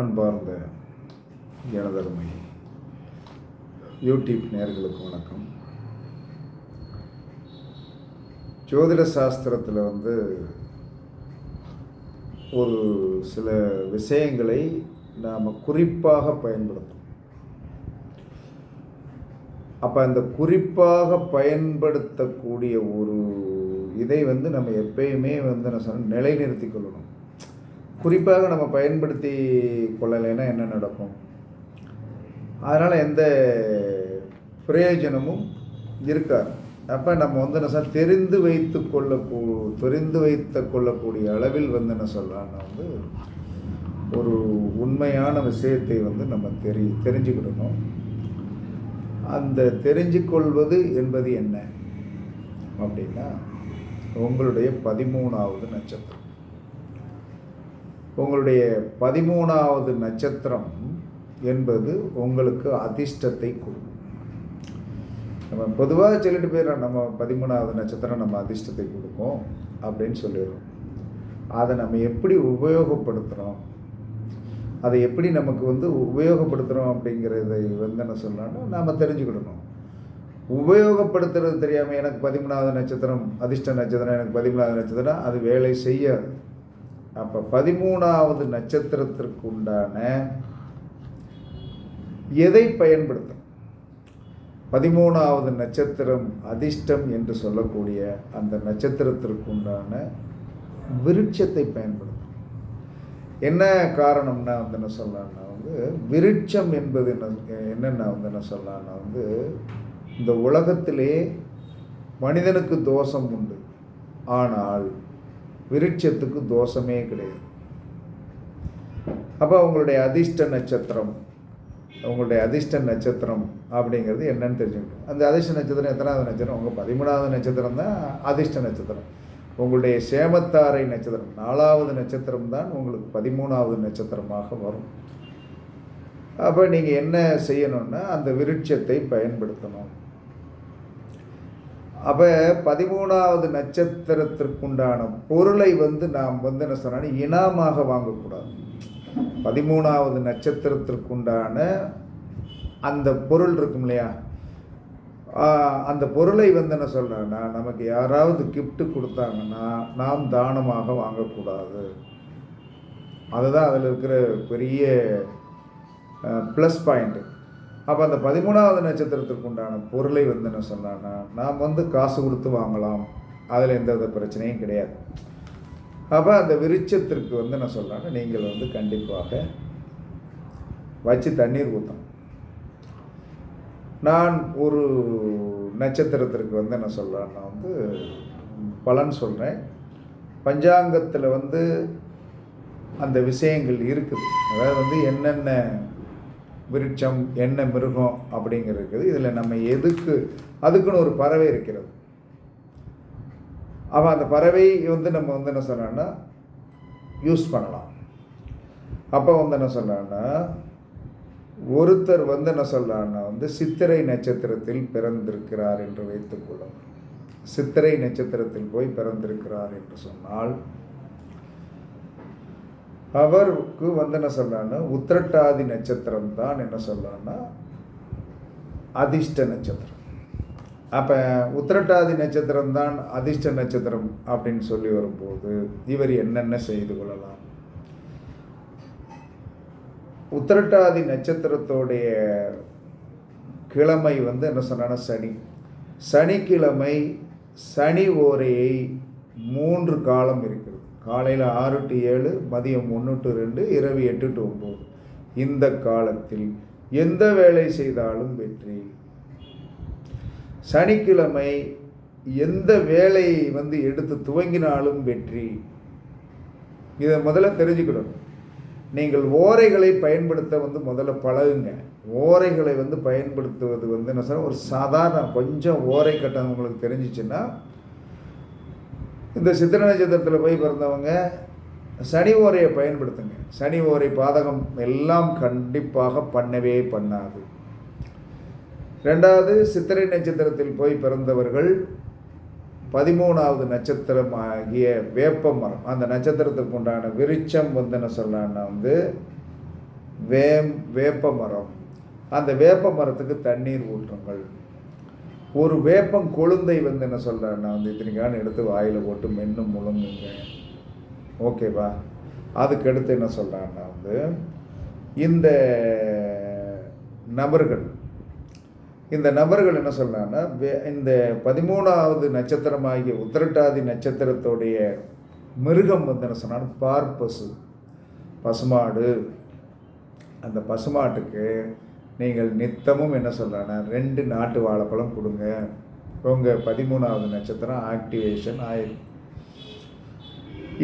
அன்பார்ந்த எனதருமை யூடியூப் நேர்களுக்கு வணக்கம். ஜோதிட சாஸ்திரத்தில் வந்து ஒரு சில விஷயங்களை நாம் குறிப்பாக பயன்படுத்தணும். அப்போ அந்த குறிப்பாக பயன்படுத்தக்கூடிய ஒரு இதை வந்து நம்ம எப்பயுமே வந்து நான் சொன்ன நிலைநிறுத்தி கொள்ளணும். குறிப்பாக நம்ம பயன்படுத்தி கொள்ளலைன்னா என்ன நடக்கும்? அதனால் எந்த பிரயோஜனமும் இருக்காது. அப்போ நம்ம வந்து என்ன சார் தெரிந்து வைத்து கொள்ளக்கூ தெரிந்து வைத்து கொள்ளக்கூடிய அளவில் வந்து என்ன சொல்லலாம்னா வந்து ஒரு உண்மையான விஷயத்தை வந்து நம்ம தெரி தெரிஞ்சுக்கிடணும். அந்த தெரிஞ்சு கொள்வது என்பது என்ன? அப்படின்னா உங்களுடைய பதிமூணாவது நட்சத்திரம். உங்களுடைய பதிமூணாவது நட்சத்திரம் என்பது உங்களுக்கு அதிர்ஷ்டத்தை கொடுக்கும். நம்ம பொதுவாக சொல்லிட்டு போயிடறோம் நம்ம பதிமூணாவது நட்சத்திரம் நம்ம அதிர்ஷ்டத்தை கொடுக்கும் அப்படின்னு சொல்லிடுறோம். அதை நம்ம எப்படி உபயோகப்படுத்துகிறோம் அதை எப்படி நமக்கு வந்து உபயோகப்படுத்துகிறோம் அப்படிங்கிறதை வந்து என்ன சொல்லலாம்னா நாம் தெரிஞ்சுக்கிடணும் உபயோகப்படுத்துறது தெரியாமல் எனக்கு பதிமூணாவது நட்சத்திரம் அதிர்ஷ்ட நட்சத்திரம் எனக்கு பதிமூணாவது நட்சத்திரம் அது வேலை செய்யாது. அப்போ பதிமூணாவது நட்சத்திரத்திற்கு உண்டான எதை பயன்படுத்தும்? பதிமூணாவது நட்சத்திரம் அதிர்ஷ்டம் என்று சொல்லக்கூடிய அந்த நட்சத்திரத்திற்கு உண்டான விருட்சத்தை பயன்படுத்தும். என்ன காரணம்னா வந்து என்ன சொல்லலாம்னா வந்து விருட்சம் என்பது என்ன என்னென்ன வந்து என்ன சொல்லலாம்னா வந்து இந்த உலகத்திலே மனிதனுக்கு தோஷம் உண்டு. ஆனால் விருட்சத்துக்கு தோஷமே கிடையாது. அப்போ உங்களுடைய அதிர்ஷ்ட நட்சத்திரம் உங்களுடைய அதிர்ஷ்ட நட்சத்திரம் அப்படிங்கிறது என்னன்னு தெரிஞ்சுக்கணும். அந்த அதிர்ஷ்ட நட்சத்திரம் எத்தனாவது நட்சத்திரம்? உங்கள் பதிமூணாவது நட்சத்திரம் தான் அதிர்ஷ்ட நட்சத்திரம். உங்களுடைய சேமத்தாரை நட்சத்திரம் நாலாவது நட்சத்திரம் தான் உங்களுக்கு பதிமூணாவது நட்சத்திரமாக வரும். அப்போ நீங்கள் என்ன செய்யணும்னா அந்த விருட்சத்தை பயன்படுத்தணும். அப்போ பதிமூணாவது நட்சத்திரத்திற்குண்டான பொருளை வந்து நாம் வந்து என்ன சொன்னால் இனாமாக வாங்கக்கூடாது. பதிமூணாவது நட்சத்திரத்திற்குண்டான அந்த பொருள் இருக்கும் இல்லையா? அந்த பொருளை வந்து என்ன சொல்கிறேன்னா நமக்கு யாராவது கிஃப்ட்டு கொடுத்தாங்கன்னா நாம் தானமாக வாங்கக்கூடாது. அதுதான் அதில் இருக்கிற பெரிய ப்ளஸ் பாயிண்ட்டு அப்போ அந்த பதிமூணாவது நட்சத்திரத்துக்கு உண்டான பொருளை வந்து என்ன சொன்னான்னா நாம் வந்து காசு கொடுத்து வாங்கலாம். அதில் எந்த வித பிரச்சனையும் கிடையாது. அப்போ அந்த விருட்சத்திற்கு வந்து என்ன சொல்கிறாங்க நீங்கள் வந்து கண்டிப்பாக வச்சு தண்ணீர் ஊற்றணும் நான் ஒரு நட்சத்திரத்திற்கு வந்து என்ன சொல்கிறேன்னா வந்து பலன் சொல்கிறேன் பஞ்சாங்கத்தில் வந்து அந்த விஷயங்கள் இருக்குது. அதாவது வந்து என்னென்ன விருட்சம் என்ன மிருகம் அப்படிங்கிறது இதில் நம்ம எதுக்கு அதுக்குன்னு ஒரு பறவை இருக்கிறது. அப்போ அந்த பறவை வந்து நம்ம வந்து என்ன சொன்னோன்னா யூஸ் பண்ணலாம். அப்போ வந்து என்ன சொன்னான்னா ஒருத்தர் வந்து என்ன சொல்கிறான்னா வந்து சித்திரை நட்சத்திரத்தில் பிறந்திருக்கிறார் என்று வைத்துக்கொள்ளும் சித்திரை நட்சத்திரத்தில் போய் பிறந்திருக்கிறார் என்று சொன்னால் அவருக்கு வந்து என்ன சொல்கிறான்னா உத்திரட்டாதி நட்சத்திரம் தான் என்ன சொல்கிறான்னா அதிர்ஷ்ட நட்சத்திரம். அப்போ உத்திரட்டாதி நட்சத்திரம் தான் அதிர்ஷ்ட நட்சத்திரம் அப்படின்னு சொல்லி வரும்போது இவர் என்னென்ன செய்து கொள்ளலாம்? உத்திரட்டாதி நட்சத்திரத்தோடைய கிழமை வந்து என்ன சொன்னான்னா சனி. சனிக்கிழமை சனி ஓரையை மூன்று காலம் இருக்குது காலையில் ஆறு டு ஏழு மதியம் ஒன்று டு ரெண்டு இரவு எட்டு டு ஒம்பது. இந்த காலத்தில் எந்த வேலை செய்தாலும் வெற்றி. சனிக்கிழமை எந்த வேலையை வந்து எடுத்து துவங்கினாலும் வெற்றி. இதை முதல்ல தெரிஞ்சுக்கணும். நீங்கள் ஓரைகளை பயன்படுத்த வந்து முதல்ல பழகுங்க. ஓரைகளை வந்து பயன்படுத்துவது வந்து என்ன சார் ஒரு சாதாரண கொஞ்சம் ஓரை கட்டம் உங்களுக்கு தெரிஞ்சிச்சுன்னா இந்த சித்திர நட்சத்திரத்தில் போய் பிறந்தவங்க சனி ஓரையை பயன்படுத்துங்க. சனி ஓரை பாதகம் எல்லாம் கண்டிப்பாக பண்ணவே பண்ணாது. ரெண்டாவது சித்திரை நட்சத்திரத்தில் போய் பிறந்தவர்கள் பதிமூணாவது நட்சத்திரம் ஆகிய வேப்ப மரம் அந்த நட்சத்திரத்துக்கு உண்டான விருச்சம் வந்து என்ன சொல்லலான்னா வந்து வேம் வேப்ப மரம். அந்த வேப்ப மரத்துக்கு தண்ணீர் ஊற்றுங்கள். ஒரு வேப்பம் கொழுந்தை வந்து என்ன சொல்கிறேன் நான் வந்து இத்தனைக்கான எடுத்து வாயில் போட்டு மென்று முழுங்குங்க. ஓகேவா அதுக்கு அடுத்து என்ன சொல்கிறான்னா வந்து இந்த நபர்கள் இந்த நபர்கள் என்ன சொல்கிறாங்கன்னா இந்த பதிமூணாவது நட்சத்திரமாகிய உத்திரட்டாதி நட்சத்திரத்துடைய மிருகம் வந்து என்ன சொன்னாலும் பார்ப்பசு பசுமாடு. அந்த பசுமாட்டுக்கு நீங்கள் நித்தமும் என்ன சொல்கிறாங்கன்னா ரெண்டு நாட்டு வாழைப்பழம் கொடுங்க. உங்கள் பதிமூணாவது நட்சத்திரம் ஆக்டிவேஷன் ஆயிரும்.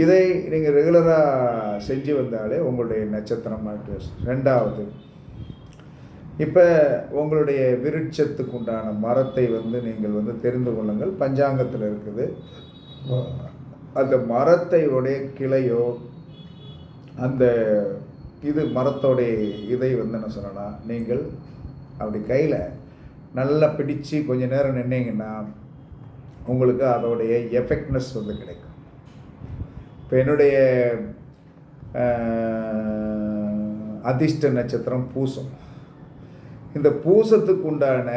இதை நீங்கள் ரெகுலராக செஞ்சு வந்தாலே உங்களுடைய நட்சத்திரம் ஆக்டிவேஷன் ரெண்டாவது இப்போ உங்களுடைய விருட்சத்துக்கு உண்டான மரத்தை வந்து நீங்கள் வந்து தெரிந்து கொள்ளுங்கள். பஞ்சாங்கத்தில் இருக்குது. அந்த மரத்தையுடைய கிளையோ அந்த இது மரத்தோடைய இதை வந்து என்ன சொன்னா நீங்கள் அப்படி கையில் நல்லா பிடிச்சு கொஞ்ச நேரம் நின்னீங்கன்னா உங்களுக்கு அதோடைய எஃபெக்ட்னஸ் வந்து கிடைக்கும். இப்போ என்னுடைய அதிர்ஷ்ட நட்சத்திரம் பூசம். இந்த பூசத்துக்கு உண்டான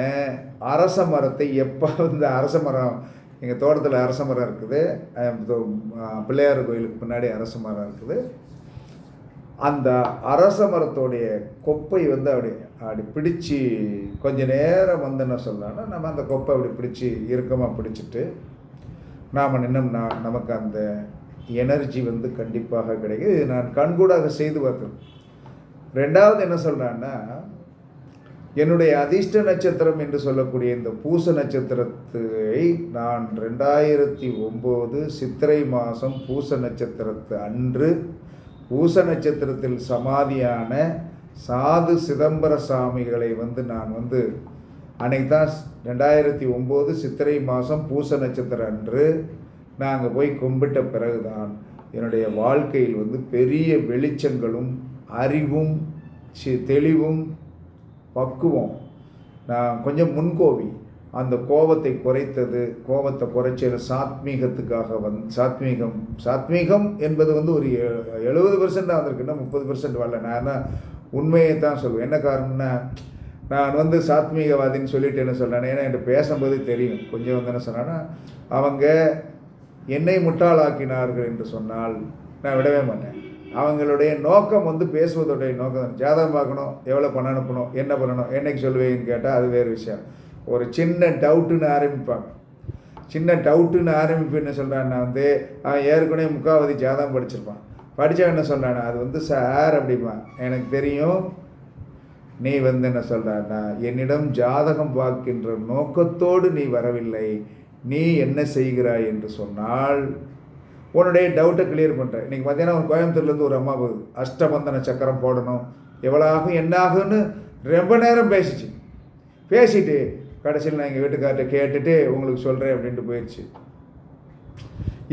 அரச மரத்தை எப்போ வந்து அரச மரம் எங்கள் தோட்டத்தில் அரச மரம் இருக்குது பிள்ளையார் கோயிலுக்கு பின்னாடி அரச மரம் இருக்குது. அந்த அரச மரத்தோடைய கொப்பை வந்து அப்படி அப்படி பிடிச்சி கொஞ்ச நேரம் வந்து என்ன சொல்லலாம்னா நம்ம அந்த கொப்பை அப்படி பிடிச்சி இறுக்கமாக பிடிச்சிட்டு நாம் நின்னோம்னா நமக்கு அந்த எனர்ஜி வந்து கண்டிப்பாக கிடைக்கும் இது நான் கண்கூடாக செய்து பார்த்தேன் ரெண்டாவது என்ன சொல்கிறான்னா என்னுடைய அதிர்ஷ்ட நட்சத்திரம் என்று சொல்லக்கூடிய இந்த பூச நட்சத்திரத்தை நான் ரெண்டாயிரத்தி ஒம்பது சித்திரை மாதம் பூச நட்சத்திரத்து அன்று பூச நட்சத்திரத்தில் சமாதியான சாது சிதம்பர சாமிகளை வந்து நான் வந்து அன்னைக்கு தான் ரெண்டாயிரத்தி ஒம்பது சித்திரை மாதம் பூச நட்சத்திரம் அன்று நாங்கள் போய் கும்பிட்ட பிறகுதான் என்னுடைய வாழ்க்கையில் வந்து பெரிய வெளிச்சங்களும் அறிவும் தெளிவும் பக்குவம். நான் கொஞ்சம் முன்கோவி. அந்த கோபத்தை குறைத்தது கோபத்தை குறைச்சது சாத்மீகத்துக்காக வந் சாத்மீகம் சாத்மீகம் என்பது வந்து ஒரு எழுபது பர்சன்ட் வந்திருக்குன்னா முப்பது பர்சன்ட் வரல. நான் உண்மையை தான் சொல்லுவேன். என்ன காரணம்னா நான் வந்து சாத்மீகவாதின்னு சொல்லிட்டு என்ன சொல்கிறேன் ஏன்னா என்கிட்ட பேசும்போது தெரியும். கொஞ்சம் வந்து என்ன சொன்னேன்னா அவங்க என்னை முட்டாளாக்கினார்கள் என்று சொன்னால் நான் விடவே மாட்டேன். அவங்களுடைய நோக்கம் வந்து பேசுவதுடைய நோக்கம் ஜாதகம் பார்க்கணும் எவ்வளோ பணம் அனுப்பணும் என்ன பண்ணணும் என்னைக்கு சொல்லுவேன்னு கேட்டால் அது வேறு விஷயம். ஒரு சின்ன டவுட்டுன்னு ஆரம்பிப்பாங்க. சின்ன டவுட்டுன்னு ஆரம்பிப்பு என்ன சொல்கிறான்னா வந்து அவன் ஏற்கனவே முக்காவதி ஜாதகம் படிச்சிருப்பான். படித்தவன் என்ன சொல்கிறானா அது வந்து சார் அப்படிமா எனக்கு தெரியும் நீ வந்து என்ன சொல்கிறான்னா என்னிடம் ஜாதகம் பார்க்கின்ற நோக்கத்தோடு நீ வரவில்லை. நீ என்ன செய்கிறாய்? என்று சொன்னால் உன்னுடைய டவுட்டை கிளியர் பண்ணுறேன் இன்றைக்கி மத்தியானம் கோயம்புத்தூர்லேருந்து ஒரு அம்மா போகுது. அஷ்டபந்தன சக்கரம் போடணும். எவ்வளோ ஆகும் என்ன ஆகும்னு ரொம்ப நேரம் பேசிச்சு. பேசிட்டு கடைசியில் நான் எங்கள் வீட்டுக்கார்ட்ட கேட்டுட்டு உங்களுக்கு சொல்கிறேன் அப்படின்ட்டு போயிடுச்சு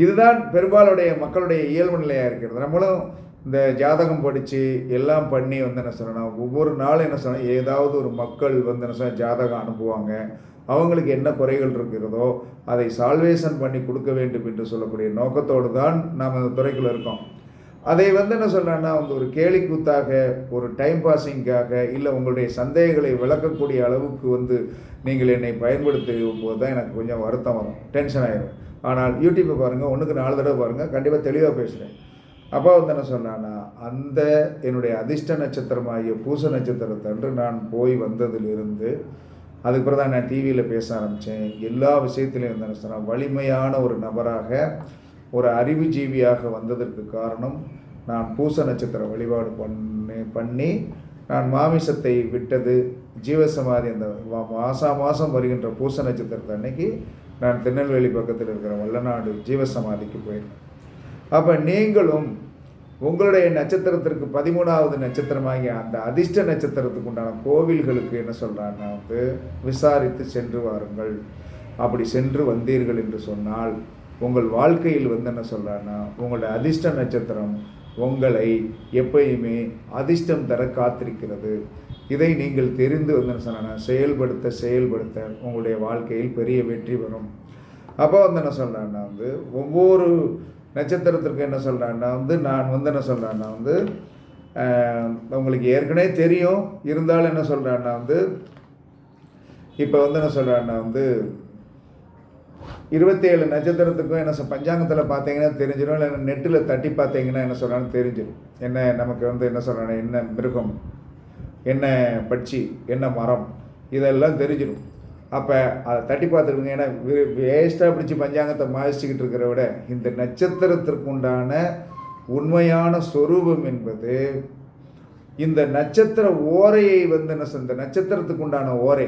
இதுதான் பெரும்பாலுடைய மக்களுடைய இயல்பு நிலையாக இருக்கிறது. நம்மளும் இந்த ஜாதகம் படித்து எல்லாம் பண்ணி வந்து என்ன சொல்லணும் ஒவ்வொரு நாளும் என்ன சொல்லணும் ஏதாவது ஒரு மக்கள் வந்து என்ன சொல்ல ஜாதகம் அனுப்புவாங்க. அவங்களுக்கு என்ன குறைகள் இருக்கிறதோ அதை சால்வேஷன் பண்ணி கொடுக்க வேண்டும் என்று சொல்லக்கூடிய நோக்கத்தோடு தான் நாம் அந்த துறைக்குள்ளே இருக்கோம். அதை வந்து என்ன சொல்கிறேன்னா வந்து ஒரு கேலிக்கூத்தாக ஒரு டைம் பாஸிங்காக இல்லை உங்களுடைய சந்தேகங்களை விளக்கக்கூடிய அளவுக்கு வந்து நீங்கள் என்னை பயன்படுத்தும் போது தான் எனக்கு கொஞ்சம் வருத்தம் வரும் டென்ஷன் ஆகிடும் ஆனால் யூடியூப்பை பாருங்கள் ஒன்றுக்கு நாலு தடவை பாருங்கள் கண்டிப்பாக தெளிவாக பேசுகிறேன் அப்பா வந்து என்ன சொன்னான்னா அந்த என்னுடைய அதிர்ஷ்ட நட்சத்திரமாகிய பூச நட்சத்திரத்தன்று நான் போய் வந்ததிலிருந்து அதுக்கப்புறம் தான் நான் டிவியில் பேச ஆரம்பித்தேன் எல்லா விஷயத்துலையும் வந்து என்ன சொன்னால் வலிமையான ஒரு நபராக ஒரு அறிவுஜீவியாக வந்ததற்கு காரணம் நான் பூச நட்சத்திர வழிபாடு பண்ணி பண்ணி நான் மாமிசத்தை விட்டது. ஜீவசமாதி அந்த மாதம் மாதம் வருகின்ற பூச நட்சத்திரத்தை அன்னைக்கு நான் திருநெல்வேலி பக்கத்தில் இருக்கிற வல்லநாடு ஜீவசமாதிக்கு போயிருந்தேன். அப்போ நீங்களும் உங்களுடைய நட்சத்திரத்திற்கு பதிமூணாவது நட்சத்திரமாகிய அந்த அதிர்ஷ்ட நட்சத்திரத்துக்கு உண்டான கோவில்களுக்கு என்ன சொல்கிறான்னா வந்து விசாரித்து சென்று வாருங்கள். அப்படி சென்று வந்தீர்கள் என்று சொன்னால் உங்கள் வாழ்க்கையில் வந்து என்ன சொல்கிறான்னா உங்களுடைய அதிர்ஷ்ட நட்சத்திரம் உங்களை எப்பயுமே அதிர்ஷ்டம் தர காத்திருக்கிறது. இதை நீங்கள் தெரிந்து வந்து சொன்னா செயல்படுத்த செயல்படுத்த உங்களுடைய வாழ்க்கையில் பெரிய வெற்றி வரும். அப்போ வந்து என்ன சொல்கிறான்னா வந்து ஒவ்வொரு நட்சத்திரத்திற்கு என்ன சொல்கிறான்னா வந்து நான் வந்து என்ன சொல்கிறேன்னா வந்து உங்களுக்கு ஏற்கனவே தெரியும். இருந்தாலும் என்ன சொல்கிறான்னா வந்து இப்போ வந்து என்ன சொல்கிறான்னா வந்து இருபத்தேழு நட்சத்திரத்துக்கும் என்ன சொல் பஞ்சாங்கத்தில் பார்த்தீங்கன்னா தெரிஞ்சிடும் இல்லை நெட்டில் தட்டி பார்த்தீங்கன்னா என்ன சொல்கிறான்னு தெரிஞ்சிடும் என்ன நமக்கு வந்து என்ன சொல்கிறாங்க என்ன மிருகம் என்ன பட்சி என்ன மரம் இதெல்லாம் தெரிஞ்சிடும் அப்போ அதை தட்டி பார்த்துருக்குங்க. ஏன்னா வேஸ்ட்டாக பிடிச்சி பஞ்சாங்கத்தை மாய்ச்சிக்கிட்டு இருக்கிற விட இந்த நட்சத்திரத்திற்குண்டான உண்மையான சொரூபம் என்பது இந்த நட்சத்திர ஓரையை வந்து என்ன சொல் இந்த நட்சத்திரத்துக்கு உண்டான ஓரை.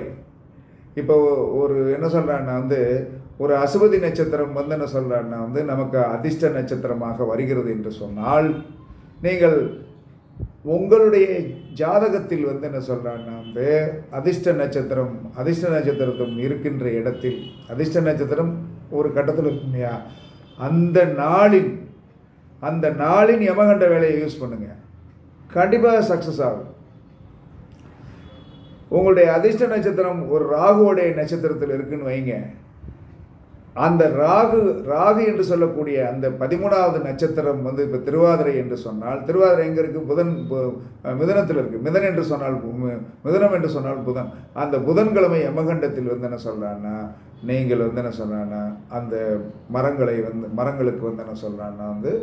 இப்போ ஒரு என்ன சொல்கிறான்னா வந்து ஒரு அசுபதி நட்சத்திரம் வந்து என்ன சொல்கிறான்னா வந்து நமக்கு அதிர்ஷ்ட நட்சத்திரமாக வருகிறது என்று சொன்னால் நீங்கள் உங்களுடைய ஜாதகத்தில் வந்து என்ன சொல்கிறான்னா வந்து அதிர்ஷ்ட நட்சத்திரம் அதிர்ஷ்ட நட்சத்திரத்தும் இருக்கின்ற இடத்தில் அதிர்ஷ்ட நட்சத்திரம் ஒரு கட்டத்தில் இருக்கும் இல்லையா? அந்த நாளின் அந்த நாளின் யமகண்ட வேலையை யூஸ் பண்ணுங்கள் கண்டிப்பாக சக்ஸஸ் ஆகும். உங்களுடைய அதிர்ஷ்ட நட்சத்திரம் ஒரு ராகுவோடைய நட்சத்திரத்தில் இருக்குன்னு வைங்க. அந்த ராகு ராகு என்று சொல்லக்கூடிய அந்த பதிமூணாவது நட்சத்திரம் வந்து இப்போ திருவாதிரை என்று சொன்னால் திருவாதிரை எங்கே இருக்குது புதன் பு- இருக்குது மிதன் என்று சொன்னால் மிதனம் என்று சொன்னால் புதன். அந்த புதன்கிழமை யமகண்டத்தில் வந்து என்ன சொல்கிறான்னா நீங்கள் வந்து என்ன சொல்கிறான்னா அந்த மரங்களை வந்து மரங்களுக்கு வந்து என்ன சொல்கிறான்னா வந்து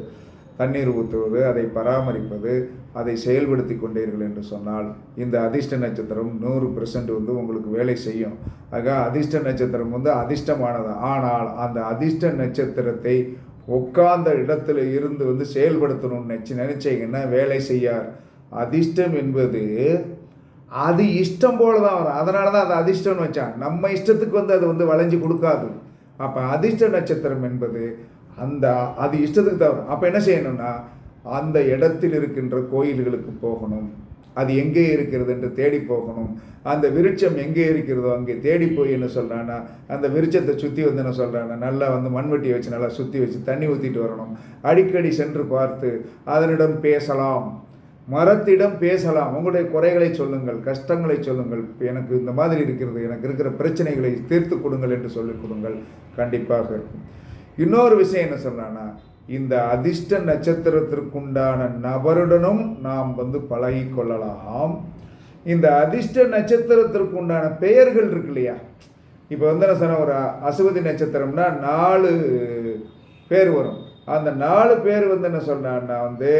தண்ணீர் ஊற்றுவது அதை பராமரிப்பது அதை செயல்படுத்தி கொண்டீர்கள் என்று சொன்னால் இந்த அதிர்ஷ்ட நட்சத்திரம் நூறு பெர்சன்ட் வந்து உங்களுக்கு வேலை செய்யும். ஆக அதிர்ஷ்ட நட்சத்திரம் வந்து அதிர்ஷ்டமானது. ஆனால் அந்த அதிர்ஷ்ட நட்சத்திரத்தை உட்கார்ந்த இடத்துல இருந்து வந்து செயல்படுத்தணும்னு நினச்சி நினச்சிங்கன்னா வேலை செய்யார். அதிர்ஷ்டம் என்பது அது இஷ்டம் போல தான் வரும். அதனால தான் அது அதிர்ஷ்டம்னு வச்சான் நம்ம இஷ்டத்துக்கு வந்து அது வந்து வளைஞ்சு கொடுக்காது. அப்போ அதிர்ஷ்ட நட்சத்திரம் என்பது அந்த அது இஷ்டத்துக்கு தவிர அப்போ என்ன செய்யணும்னா அந்த இடத்தில் இருக்கின்ற கோயில்களுக்கு போகணும். அது எங்கே இருக்கிறது என்று தேடி போகணும். அந்த விருட்சம் எங்கே இருக்கிறதோ அங்கே தேடி போய் என்ன சொல்கிறான்னா அந்த விருட்சத்தை சுற்றி வந்து என்ன சொல்கிறான்னா நல்லா வந்து மண்வெட்டி வச்சு நல்லா சுற்றி வச்சு தண்ணி ஊற்றிட்டு வரணும். அடிக்கடி சென்று பார்த்து அதனிடம் பேசலாம். மரத்திடம் பேசலாம். உங்களுடைய குறைகளை சொல்லுங்கள் கஷ்டங்களை சொல்லுங்கள். எனக்கு இந்த மாதிரி இருக்கிறது எனக்கு இருக்கிற பிரச்சனைகளை தீர்த்து கொடுங்கள் என்று சொல்லிக் கொடுங்கள். கண்டிப்பாக இருக்கும். இன்னொரு விஷயம் என்ன சொன்னான்னா இந்த அதிர்ஷ்ட நட்சத்திரத்திற்குண்டான நபருடனும் நாம் வந்து பழகி கொள்ளலாம் இந்த அதிர்ஷ்ட நட்சத்திரத்திற்குண்டான பெயர்கள் இருக்கு இல்லையா? இப்போ வந்து என்ன சொன்ன ஒரு அசுவதி நட்சத்திரம்னா நாலு பேர் வரும். அந்த நாலு பேர் வந்து என்ன சொன்னான்னா வந்து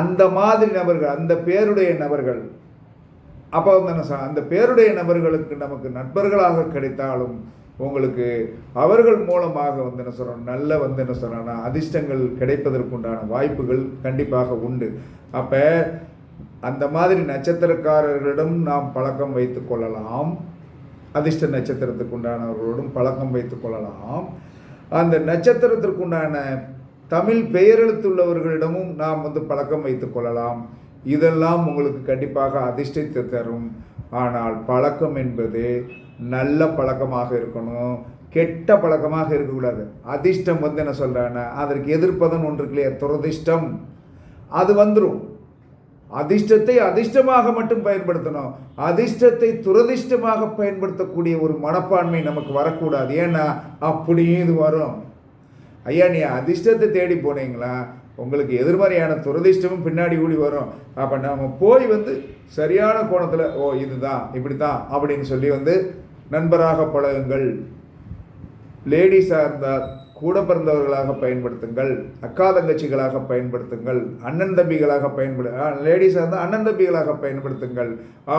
அந்த மாதிரி நபர்கள் அந்த பேருடைய நபர்கள். அப்போ வந்து என்ன சொன்ன அந்த பேருடைய நபர்களுக்கு நமக்கு நண்பர்களாக கிடைத்தாலும் உங்களுக்கு அவர்கள் மூலமாக வந்து என்ன சொல்கிறோம் நல்ல வந்து என்ன சொல்கிறோன்னா அதிர்ஷ்டங்கள் கிடைப்பதற்குண்டான வாய்ப்புகள் கண்டிப்பாக உண்டு. அப்போ அந்த மாதிரி நட்சத்திரக்காரர்களிடம் நாம் பழக்கம் வைத்து கொள்ளலாம். அதிர்ஷ்ட நட்சத்திரத்துக்குண்டானவர்களோடும் பழக்கம் வைத்து கொள்ளலாம். அந்த நட்சத்திரத்திற்குண்டான தமிழ் பெயரெழுத்துள்ளவர்களிடமும் நாம் வந்து பழக்கம் வைத்து கொள்ளலாம். இதெல்லாம் உங்களுக்கு கண்டிப்பாக அதிர்ஷ்டத்தை தரும். ஆனால் பழக்கம் என்பது நல்ல பழக்கமாக இருக்கணும் கெட்ட பழக்கமாக இருக்கக்கூடாது. அதிர்ஷ்டம் வந்து என்ன சொல்கிறான்னா அதற்கு எதிர்ப்பதன் ஒன்று இல்லையா துரதிர்ஷ்டம். அது வந்துடும் அதிர்ஷ்டத்தை அதிர்ஷ்டமாக மட்டும் பயன்படுத்தணும். அதிர்ஷ்டத்தை துரதிர்ஷ்டமாக பயன்படுத்தக்கூடிய ஒரு மனப்பான்மை நமக்கு வரக்கூடாது. ஏன்னா அப்படியும் இது வரும். ஐயா நீ அதிர்ஷ்டத்தை தேடி போனீங்களா? உங்களுக்கு எதிர்மறையான துரதிர்ஷ்டமும் பின்னாடி கூடி வரும். அப்போ நம்ம போய் வந்து சரியான கோணத்தில் ஓ இதுதான் இப்படி தான் அப்படின்னு சொல்லி வந்து நண்பராக பழகுங்கள். லேடிஸாக இருந்தால் கூட பிறந்தவர்களாக பயன்படுத்துங்கள். அக்கா தங்கச்சிகளாக பயன்படுத்துங்கள். அண்ணன் தம்பிகளாக பயன்படு லேடிஸாக இருந்தால் அண்ணன் தம்பிகளாக பயன்படுத்துங்கள்.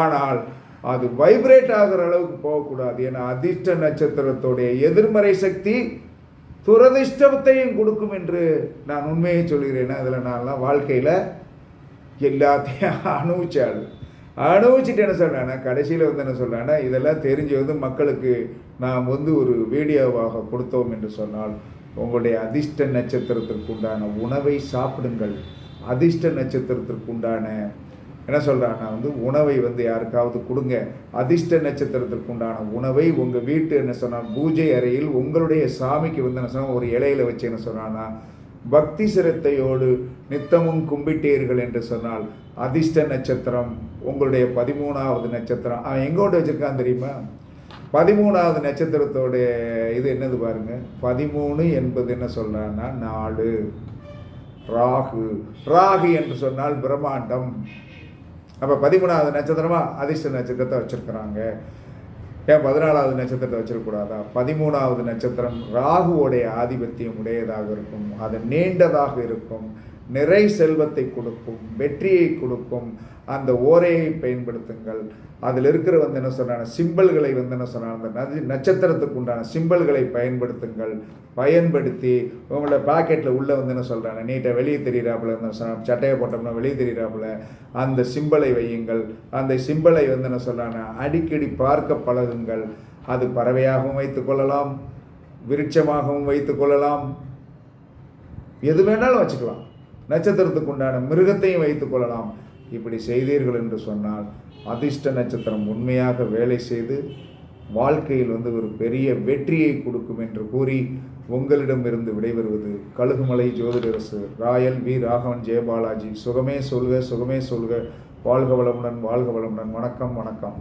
ஆனால் அது வைப்ரேட் ஆகிற அளவுக்கு போகக்கூடாது. ஏன்னா அதிர்ஷ்ட நட்சத்திரத்துடைய எதிர்மறை சக்தி துரதிர்ஷ்டத்தையும் கொடுக்கும் என்று நான் உண்மையை சொல்கிறேன். அதில் நான்லாம் வாழ்க்கையில் எல்லாத்தையும் அனுபவிச்சாள். அனுபவிச்சுட்டு என்ன சொல்கிறேன்னா கடைசியில் வந்து என்ன சொல்கிறேன்னா இதெல்லாம் தெரிஞ்சு வந்து மக்களுக்கு நாம் வந்து ஒரு வீடியோவாக கொடுத்தோம் என்று சொன்னால் உங்களுடைய அதிர்ஷ்ட நட்சத்திரத்திற்கு உண்டான உணவை சாப்பிடுங்கள். அதிர்ஷ்ட நட்சத்திரத்திற்கு உண்டான என்ன சொல்கிறான்னா வந்து உணவை வந்து யாருக்காவது கொடுங்க. அதிர்ஷ்ட நட்சத்திரத்திற்கு உண்டான உணவை உங்கள் வீட்டு என்ன சொன்னால் பூஜை அறையில் உங்களுடைய சாமிக்கு வந்து என்ன சொன்னால் ஒரு இலையில வச்சு என்ன சொன்னான்னா பக்தி சிரத்தையோடு நித்தமும் கும்பிட்டீர்கள் என்று சொன்னால் அதிர்ஷ்ட நட்சத்திரம் உங்களுடைய பதிமூணாவது நட்சத்திரம். அவன் எங்கோட்டு வச்சுருக்கான் தெரியுமா? பதிமூணாவது நட்சத்திரத்தோடைய இது என்னது பாருங்க பதிமூணு என்பது என்ன சொல்கிறான்னா நாலு ராகு. ராகு என்று சொன்னால் பிரம்மாண்டம். அப்போ பதிமூணாவது நட்சத்திரமாக அதிர்ஷ்ட நட்சத்திரத்தை வச்சிருக்கிறாங்க. ஏன் பதினாலாவது நட்சத்திரத்தை வச்சிருக்கக்கூடாதா? பதிமூணாவது நட்சத்திரம் ராகுவோடைய ஆதிபத்தியம் உடையதாக இருக்கும். அது நீண்டதாக இருக்கும். நிறை செல்வத்தை கொடுக்கும் வெற்றியை கொடுக்கும் அந்த ஓரையை பயன்படுத்துங்கள். அதில் இருக்கிற வந்து என்ன சொன்னாங்க? சிம்பிள்களை வந்து என்ன சொன்னாங்க? அந்த நதி நட்சத்திரத்துக்கு உண்டான சிம்பிள்களை பயன்படுத்துங்கள். பயன்படுத்தி உங்களோட பாக்கெட்டில் உள்ளே வந்து என்ன சொல்கிறாங்க நீட்டாக வெளியே தெரியிறாப்புல என்ன சொன்னாங்க? சட்டையை போட்டோம்னா வெளியே தெரியிறாப்புல அந்த சிம்பிளை வையுங்கள். அந்த சிம்பிளை வந்து என்ன சொல்கிறாங்க அடிக்கடி பார்க்க பழகுங்கள். அது பறவையாகவும் வைத்துக்கொள்ளலாம் விருட்சமாகவும் வைத்துக்கொள்ளலாம் எது வேணாலும் வச்சுக்கலாம். நட்சத்திரத்துக்கு உண்டான மிருகத்தையும் வைத்துக் கொள்ளலாம். இப்படி செய்தீர்கள் என்று சொன்னால் அதிர்ஷ்ட நட்சத்திரம் உண்மையாக வேலை செய்து வாழ்க்கையில் வந்து ஒரு பெரிய வெற்றியை கொடுக்கும் என்று கூறி உங்களிடமிருந்து விடைபெறுவது கழுகுமலை ஜோதிடரசு ராயல் வி. ராகவன் ஜெயபாலாஜி சுகமே சொல்க சுகமே சொல்க. வாழ்க வளமுடன் வாழ்க வளமுடன். வணக்கம் வணக்கம்.